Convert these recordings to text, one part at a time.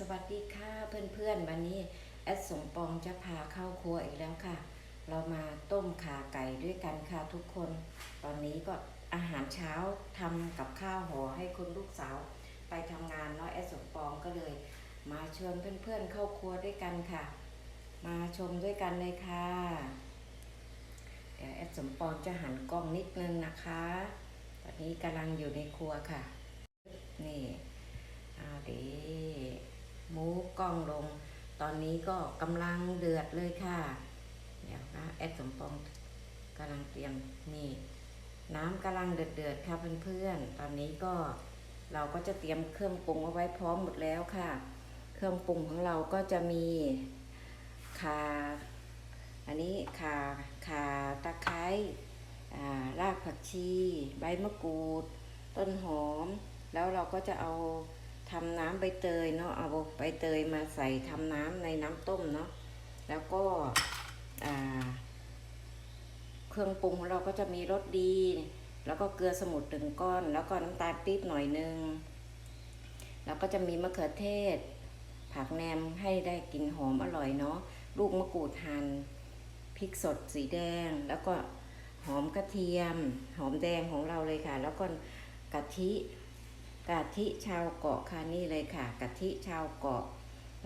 สวัสดีค่ะเพื่อนๆ วันนี้แอดสมปองจะพาเข้าครัวอีกแล้วค่ะ เรามาต้มขาไก่ด้วยกันค่ะทุกคน ตอนนี้ก็อาหารเช้าทำกับข้าวห่อให้คุณลูกสาว ไปทำงานเนาะแอดสมปองก็เลย มาชวนเพื่อนๆเข้าครัวด้วยกันค่ะ มาชมด้วยกันเลยค่ะเดี๋ยวแอดสมปองจะหันกล้องนิดนึงนะคะ ตอนนี้กำลังอยู่ในครัวค่ะ นี่เอาดี หมูกล้องลง ตอนนี้ก็กำลังเดือดเลยค่ะ เดี๋ยวนะแอดสมปองกำลังเตรียมนี่ น้ำกำลังเดือดเดือดค่ะเพื่อนๆ ตอนนี้ก็เราก็จะเตรียมเครื่องปรุงเอาไว้พร้อมหมดแล้วค่ะ เครื่องปรุงของเราก็จะมีข่าอันนี้ข่าข่าตะไคร้อ่ารากผักชี ใบมะกรูด ต้นหอม แล้วเราก็จะเอา ทำน้ำใบเตยเนาะเอาใบเตยมาใส่ทำน้ำในน้ำต้มเนาะแล้วก็เครื่องปรุงของเราก็จะมีรสดี แล้วก็เกลือสมุนหนึ่งก้อน แล้วก็น้ำตาลปี๊บหน่อยหนึงแล้วก็จะมีมะเขือเทศ ผักแหนมให้ได้กลิ่นหอมอร่อยเนาะลูกมะกรูดหั่นพริกสดสีแดง แล้วก็หอมกระเทียม หอมแดงของเราเลยค่ะ แล้วก็กะทิ กะทิชาวเกาะค่ะนี่เลยค่ะกะทิชาวเกาะ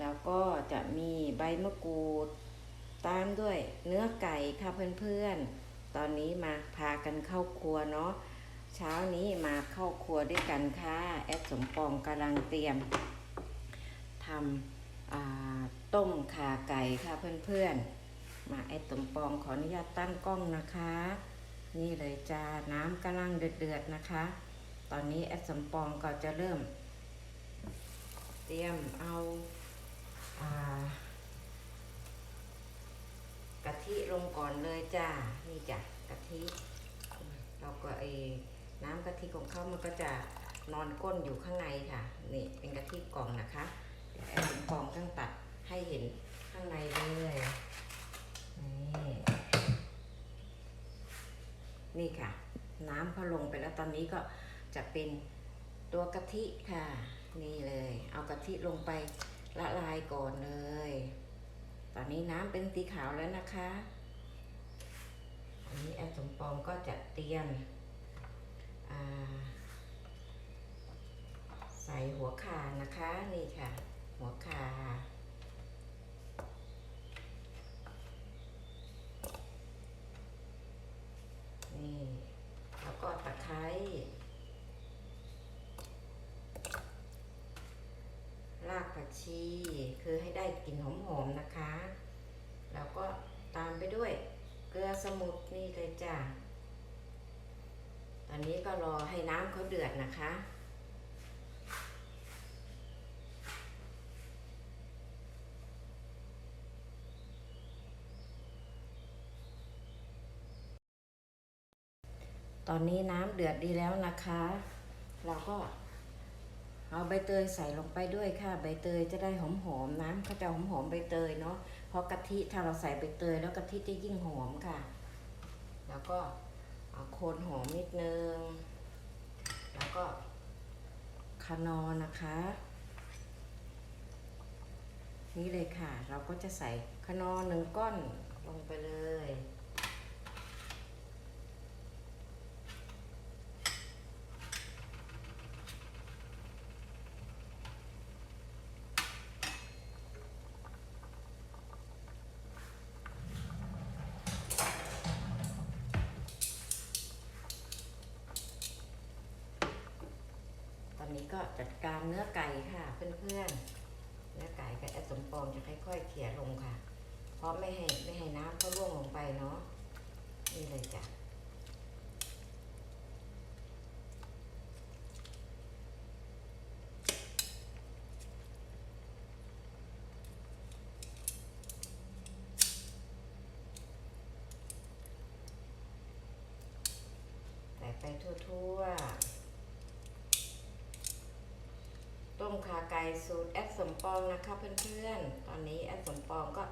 แล้วก็จะมีใบมะกรูด ตามด้วยเนื้อไก่ค่ะเพื่อนๆ ตอนนี้มาพากันเข้าครัวเนาะเช้านี้มาเข้าครัวด้วยกันค่ะแอดสมปองกำลังเตรียมทำต้มขาไก่ค่ะเพื่อนๆ มาแอดสมปองขออนุญาตตั้งกล้องนะคะ นี่เลยจ้าน้ำกำลังเดือดๆนะคะ ตอนนี้แอดสมปองก็จะเริ่ม เตรียมเอาอากะทิลงก่อนเลยจ้า นี่จ้ะกะทิ เราก็ไอ้น้ำกะทิของเขามันก็จะนอนก้นอยู่ข้างในค่ะ นี่เป็นกะทิกล่องนะคะเดี๋ยวแอบเป็นกล่องตั้งตัดให้เห็นข้างในเลยนี่นี่ค่ะ น้ำเขาลงไปแล้วตอนนี้ก็ จะเป็นตัวกะทิค่ะ นี่เลย เอากะทิลงไปละลายก่อนเลย ตอนนี้น้ำเป็นสีขาวแล้วนะคะอันนี้แอดสมปองก็จะเตรียมใส่หัวขานะคะนี่ค่ะ หัวข่านี่ แล้วก็ตะไคร้รากผักชี คือให้ได้กลิ่นหอมๆนะคะ แล้วก็ตามไปด้วย เกลือสมุนนี่เลยจ้ะ ตอ นนี้ก็รอให้น้ำเขาเดือดนะคะ ตอนนี้น้ำเดือดดีแล้วนะคะ เราก็เอาใบเตยใส่ลงไปด้วยค่ะใบเตยจะได้หอมๆน้ำเขาจะหอมๆใบเตยเนาะเพราะกะทิถ้าเราใส่ใบเตยแล้วกะทิจะยิ่งหอมค่ะ แล้วก็ เอาโคนหอมนิดนึง แล้วก็คานอนะคะ นี่เลยค่ะ เราก็จะใส่คานอหนึ่งก้อนลงไปเลย ตอนนี้ก็จัดการเนื้อไก่ค่ะ เพื่อนๆ เนื้อไก่กับแอสมปองจะค่อยๆเขี่ยลงค่ะ เพราะไม่ให้ไม่ให้น้ำเขาร่วงลงไปเนาะ นี่เลยจ้ะใส่ไปทั่วๆ ต้มขาไก่สูตรแอดสมปองนะคะเพื่อนๆ ตอนนี้แอดสมปองก็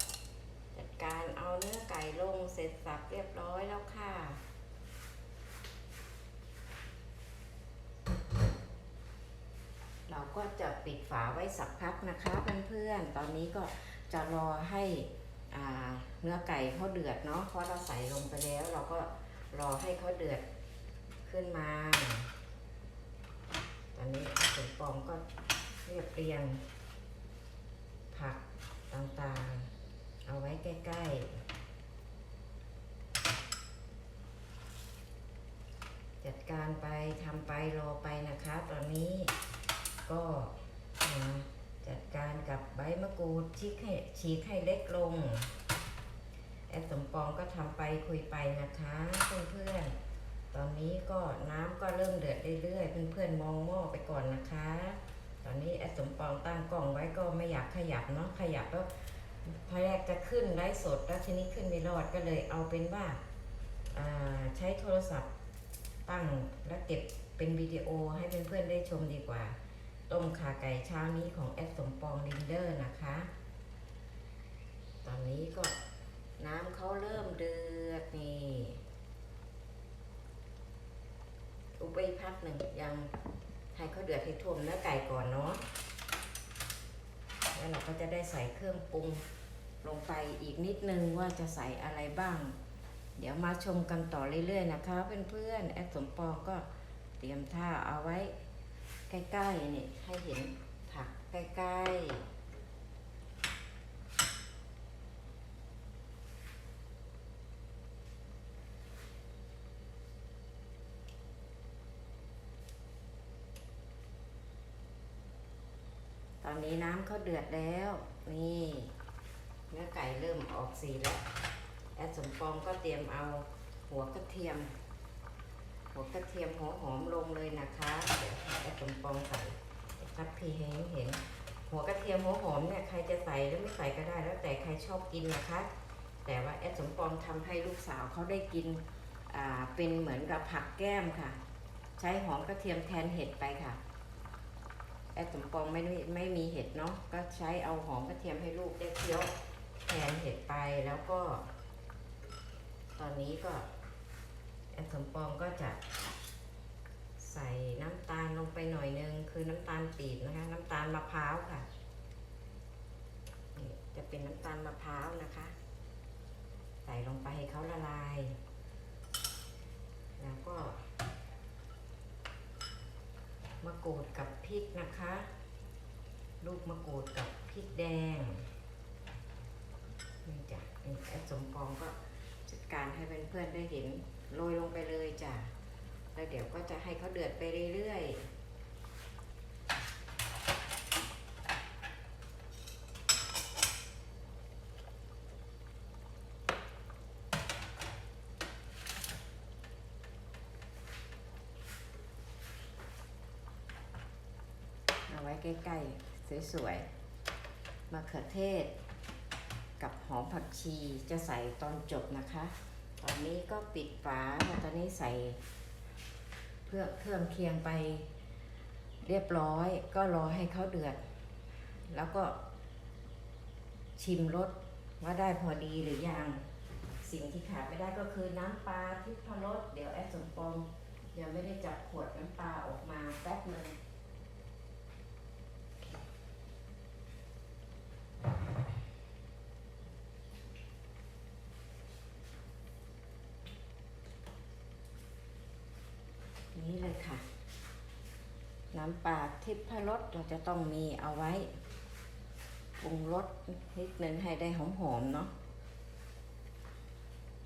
จัดการเอาเนื้อไก่ลงเสร็จสับเรียบร้อยแล้วค่ะ เราก็จะปิดฝาไว้สักพักนะคะเพื่อนๆ ตอนนี้ก็จะรอให้อ่าเนื้อไก่เขาเดือดเนาะ เพราะเราใส่ลงไปแล้ว เราก็รอให้เขาเดือดขึ้นมา ตอนนี้อาสมปองก็ เรียบเรียง ผักต่างๆ เอาไว้ใกล้ๆ จัดการไปทำไปรอไปนะคะ ตอนนี้ก็จัดการกับใบมะกรูดฉีกให้ฉีกให้เล็กลง แอดสมปองก็ทำไปคุยไปนะคะเพื่อนๆตอนนี้ก็น้ำก็เริ่มเดือดเรื่อยๆเพื่อนๆมองหม้อไปก่อนนะคะ ตอนนี้แอดสมปองตั้งกล้องไว้ก็ไม่อยากขยับเนาะขยับแล้วพอแรกจะขึ้นไลฟ์สดแล้วทีนี้ขึ้นไม่รอดก็เลยเอาเป็นว่าาใช้โทรศัพท์ตั้งแล้วเก็บเป็นวิดีโอให้เพื่อนๆได้ชมดีกว่า ต้มขาไก่เช้านี้ของแอดสมปองลินเดอร์นะคะ ตอนนี้ก็น้ำเขาเริ่มเดือดนี่อุบไปพักหนึ่งยัง ให้เขาเดือดให้ท่วมเนื้อไก่ก่อนเนาะแล้วเราก็จะได้ใส่เครื่องปรุงลงไปอีกนิดนึงว่าจะใส่อะไรบ้าง เดี๋ยวมาชมกันต่อเรื่อยๆนะคะเพื่อนๆแอดสมปองก็เตรียมท่าเอาไว้ใกล้ๆนี่ให้เห็นผักใกล้ๆ นนี้น้ำเขาเดือดแล้ว นี่เนื้อไก่เริ่มออกสีแล้วแอดสมปองก็เตรียมเอาหัวกระเทียม หัวกระเทียมหัวหอมลงเลยนะคะเดี๋ยวแอดสมปองใส่ทับพีให้เห็น หัวกระเทียมหัวหอมเนี่ยใครจะใส่หรือไม่ใส่ก็ได้ แล้วแต่ใครชอบกินนะคะ แต่ว่าแอดสมปองทำให้ลูกสาวเขาได้กินเป็นเหมือนกับผักแก้มค่ะ ใช้หอมกระเทียมแทนเห็ดไปค่ะ แอดสมปองไม่ได้ไม่มีเห็ดเนาะก็ใช้เอาหอมกระเทียมให้ลูกได้เคี้ยวแทนเห็ดไปแล้วก็ ตอนนี้ก็แอดสมปองก็จะใส่น้ำตาลลงไปหน่อยนึงคือน้ำตาลปีบนะคะ น้ำตาลมะพร้าวค่ะนี่จะเป็นน้ำตาลมะพร้าวนะคะ ใส่ลงไปให้เขาละลาย แล้วก็ะกรูดกับพริกนะคะ ลูกมะกรูดกับพริกแดงนี่จ้ะนี่แอดสมปองก็จัดการให้เพื่อนๆได้เห็นโรยลงไปเลยจ้ะแล้วเดี๋ยวก็จะให้เขาเดือดไปเรื่อยๆ ใกล้ๆ สวยๆมะเขือเทศ กับหอมผักชีจะใส่ตอนจบนะคะ ตอนนี้ก็ปิดฝาแล้วตอนนี้ใส่เพื่อเครื่องเคียงไปเรียบร้อยก็รอให้เขาเดือด แล้วก็ชิมรสว่าได้พอดีหรือยัง สิ่งที่ขาดไม่ได้ก็คือน้ำปลาทิพรสเดี๋ยวแอดสมปองยังไม่ได้จับขวดน้ำปลาออกมาแป๊บหนึง นี่เลยค่ะ น้ำปลาทิพรสเราจะต้องมีเอาไว้ปรุงรสนิดนึงให้ได้หอมๆเนาะ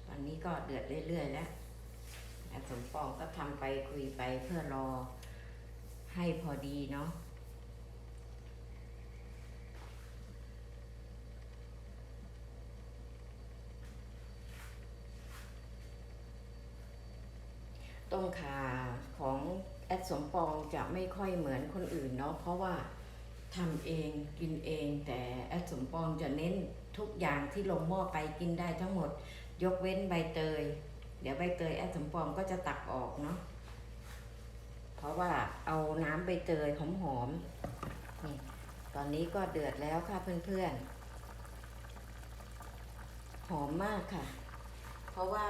ตอนนี้ก็เดือดเรื่อยๆแล้วสมปองก็ทำไปคุยไปเพื่อรอให้พอดีเนาะ ต้มขาของแอดสมปองจะไม่ค่อยเหมือนคนอื่นเนาะเพราะว่าทำเองกินเอง แต่แอดสมปองจะเน้นทุกอย่างที่ลงหม้อไปกินได้ทั้งหมด ยกเว้นใบเตย เดี๋ยวใบเตยแอดสมปองก็จะตักออกเนาะเพราะว่าเอาน้ำใบเตยหอมๆนี่ตอนนี้ก็เดือดแล้วค่ะเพื่อนๆหอมมากค่ะ เพราะว่า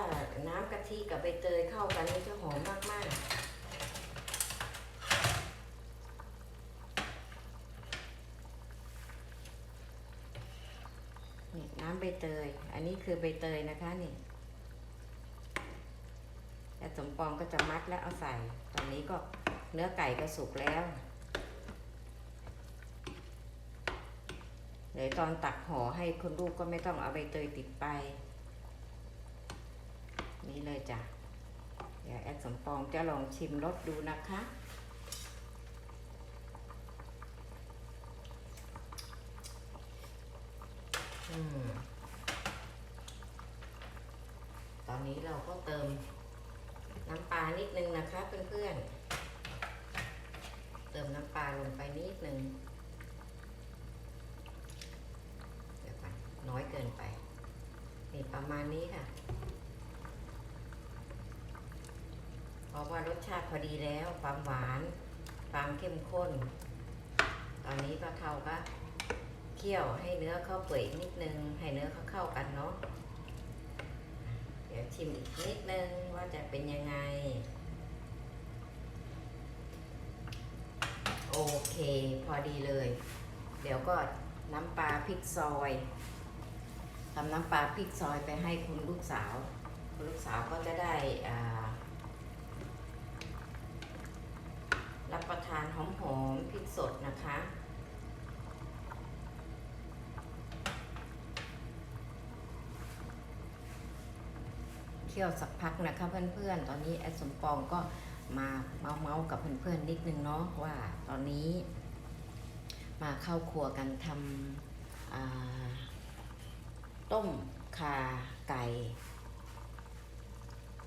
น้ำกะทิกับใบเตยเข้ากันนี่จะหอมมากๆนี่น้ำใบเตย อันนี้คือใบเตยนะคะนี่แต่สมปองก็จะมัดแล้วเอาใส่ ตอนนี้ก็เนื้อไก่ก็สุกแล้ว เดี๋ยวตอนตักห่อให้คุณลูกก็ไม่ต้องเอาใบเตยติดไป เลยจ้ะ เดี๋ยวแอดสมปองจะลองชิมรสดูนะคะอืมตอนนี้เราก็เติมน้ำปลานิดนึงนะคะเพื่อนๆ เติมน้ำปลาลงไปนิดนึงเดี๋ยวก่อนน้อยเกินไปนี่ประมาณนี้ค่ะ เพราะว่ารสชาติพอดีแล้ว ความหวาน ความเข้มข้น ตอนนี้ปลาเทาก็เคี่ยวให้เนื้อเข้าเปื่อยนิดนึง ให้เนื้อเขาเข้ากันเนาะ เดี๋ยวชิมอีกนิดนึงว่าจะเป็นยังไง โอเค พอดีเลย เดี๋ยวก็น้ำปลาพริกซอยทำน้ำปลาพริกซอยไปให้คุณลูกสาว คุณลูกสาวก็จะได้อ่า รับประทานหอมๆพริกสดนะคะ เคี่ยวสักพักนะคะเพื่อนๆ ตอนนี้แอดสมปองก็มาเมาเมาๆกับเพื่อนๆนิดนึงเนาะว่าตอนนี้ มาเข้าครัวกันทำต้มขาไก่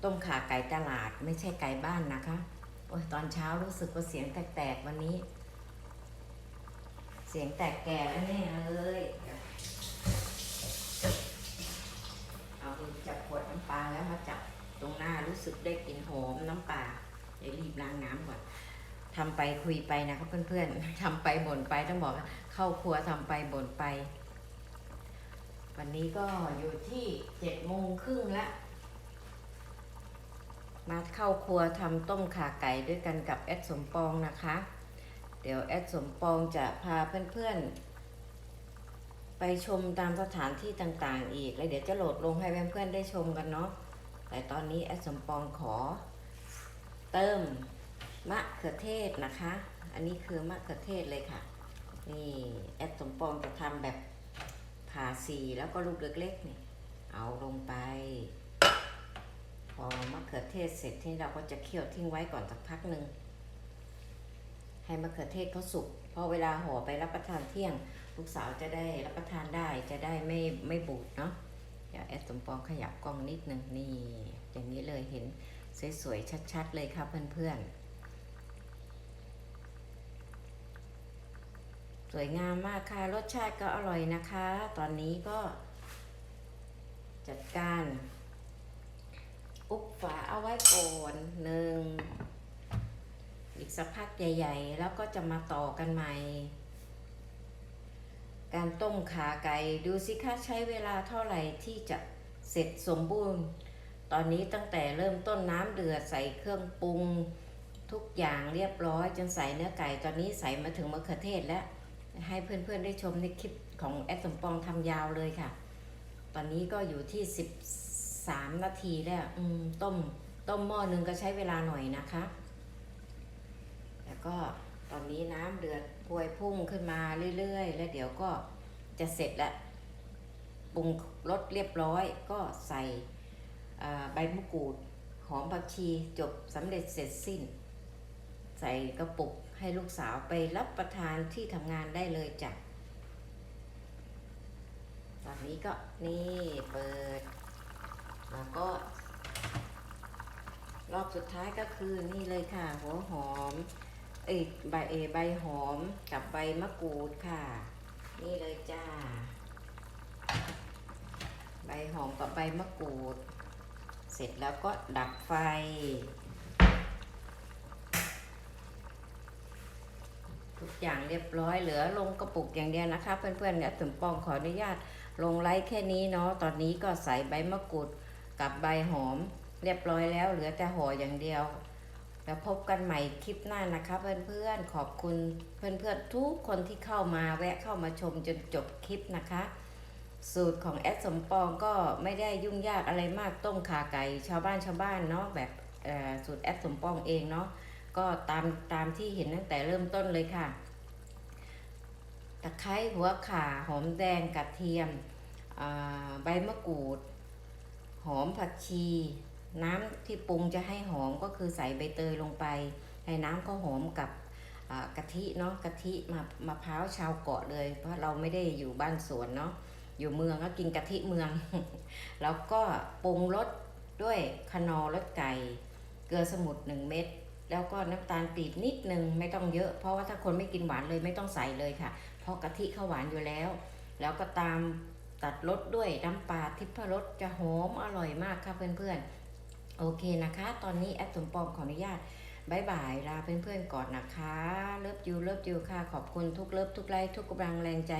ต้มขาไก่ตลาดไม่ใช่ไก่บ้านนะคะ โอ้ยตอนเช้ารู้สึกว่าเสียงแตกๆวันนี้ เสียงแตกแก่แล้วเนี่ยเลยเอามือจับขวดน้ำปลาแล้วมาจับตรงหน้ารู้สึกได้กลิ่นหอมน้ำปลาเดี๋ยวรีบล้างน้ำก่อนทำไปคุยไปนะครับเพื่อนๆทำไปบ่นไปต้องบอกเข้าครัวทำไปบ่นไป วันนี้ก็อยู่ที่เจ็ดโมงครึ่งละ มาเข้าครัวทำต้มข่าไก่ด้วยกันกับแอดสมปองนะคะ เดี๋ยวแอดสมปองจะพาเพื่อนๆ ไปชมตามสถานที่ต่างๆ อีก แล้วเดี๋ยวจะโหลดลงให้เพื่อนๆได้ชมกันเนาะ แต่ตอนนี้แอดสมปองขอ เติมมะเขือเทศนะคะ อันนี้คือมะเขือเทศเลยค่ะ นี่แอดสมปองจะทำแบบผ่าสีแล้วก็ลูกเล็กๆนี่เอาลงไป พอมะเขือเทศเสร็จที่เราก็จะเคี่ยวทิ้งไว้ก่อนสักพักหนึ่งให้มะเขือเทศเขาสุกพอเวลาห่อไปรับประทานเที่ยง ลูกสาวจะได้รับประทานได้จะได้ไม่ไม่บูดเนาะเดี๋ยวแอดสมปองขยับกล้องนิดนึงนี่ อย่างนี้เลยเห็นสวยๆชัดๆเลยครับเพื่อนๆสวยงามมากค่ะรสชาติก็อร่อยนะคะ ตอนนี้ก็จัดการ อุบฝาเอาไว้ก่อนหนึ่งอีกสักพักใหญ่ ๆ แล้วก็จะมาต่อกันใหม่ การต้มขาไก่ดูสิคะใช้เวลาเท่าไหร่ที่จะเสร็จสมบูรณ์ ตอนนี้ตั้งแต่เริ่มต้นน้ำเดือดใส่เครื่องปรุง ทุกอย่างเรียบร้อยจนใส่เนื้อไก่ตอนนี้ใส่มาถึงมะเขือเทศแล้ว ให้เพื่อนๆได้ชมในคลิปของแอดสมปองทำยาวเลยค่ะ ตอนนี้ก็อยู่ที่ 13นาทีแล้วอืมต้มต้มหม้อหนึ่งก็ใช้เวลาหน่อยนะคะ แล้วก็ตอนนี้น้ำเดือดพวยพุ่งขึ้นมาเรื่อยๆ แล้วเดี๋ยวก็จะเสร็จแล้วปรุงรสเรียบร้อยก็ใส่ใบมะกรูดหอมผักชีจบสำเร็จเสร็จสิ้น ใส่กระปุกให้ลูกสาวไปรับประทานที่ทำงานได้เลยจ้ะตอนนี้ก็นี่เปิด แล้วก็ รอบสุดท้ายก็คือนี่เลยค่ะ หัวหอมเอ้ยใบเอยใบหอมกับใบมะกรูดค่ะ นี่เลยจ้า ใบหอมกับใบมะกรูด เสร็จแล้วก็ดับไฟทุกอย่างเรียบร้อยเหลือลงกระปุกอย่างเดียวนะคะ เพื่อนๆเนี่ยถึงปองขออนุญาตลงไลค์แค่นี้เนาะตอนนี้ก็ใส่ใบมะกรูด กับใบหอมเรียบร้อยแล้วเหลือแต่ห่ออย่างเดียว แล้วพบกันใหม่คลิปหน้านะคะเพื่อนๆขอบคุณเพื่อนๆทุกคนที่เข้ามาแวะเข้ามาชมจนจบคลิปนะคะ สูตรของแอดสมปองก็ไม่ได้ยุ่งยากอะไรมากต้มขาไก่ชาวบ้านชาวบ้านเนาะแบบสูตรแอดสมปองเองเนาะก็ตามตามที่เห็นตั้งแต่เริ่มต้นเลยค่ะตะไคร้หัวข่าหอมแดงกระเทียมใบมะกรูด หอมผักชี น้ำที่ปรุงจะให้หอมก็คือใส่ใบเตยลงไป ให้น้ำก็หอมกับกะทิเนาะกะทิมามะพร้าวชาวเกาะเลย เพราะเราไม่ได้อยู่บ้านสวนเนาะอยู่เมืองก็กินกะทิเมือง แล้วก็ปรุงรสด้วยคนอรสไก่ เกลือสมุนหนึ่งเม็ดแล้วก็น้ำตาลปีบนิดนึงไม่ต้องเยอะ เพราะว่าถ้าคนไม่กินหวานเลยไม่ต้องใส่เลยค่ะ เพราะกะทิเขาหวานอยู่แล้ว แล้วก็ตาม ตัดรสด้วยน้ำปลาทิพรสจะหอมอร่อยมากค่ะเพื่อนๆ โอเคนะคะ ตอนนี้แอดสมปองขออนุญาตบายบายลาเพื่อนๆก่อนนะคะ เลิฟยูเลิฟยูค่ะ ขอบคุณทุกเลิฟทุกไลค์ทุกกำลังแรงใจ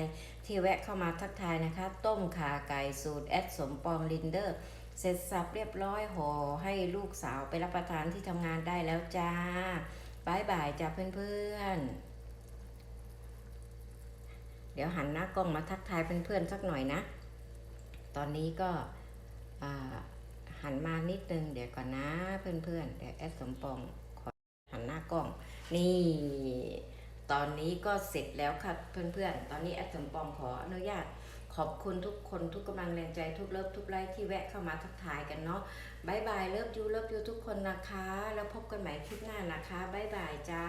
ที่แวะเข้ามาทักทายนะคะ ต้มขาไก่สูตรแอดสมปองลินเดอร์ เสร็จสับเรียบร้อยห่อให้ลูกสาวไปรับประทานที่ทำงานได้แล้วจ้าบายบายจ้าเพื่อนๆ เดี๋ยวหันหน้ากล้องมาทักทายเพื่อนๆสักหน่อยนะ ตอนนี้ก็หันมานิดนึง เดี๋ยวก่อนนะเพื่อนๆเดี๋ยวแอดสมปองขอหันหน้ากล้อง นี่ ตอนนี้ก็เสร็จแล้วค่ะเพื่อนๆ ตอนนี้แอดสมปองขออนุญาตขอบคุณทุกคนทุกกำลังแรงใจทุกเลิฟทุกไลค์ที่แวะเข้ามาทักทายกันเนาะบายบายเลิฟยูเลิฟยูทุกคนนะคะ แล้วพบกันใหม่คลิปหน้านะคะบายบายจ้า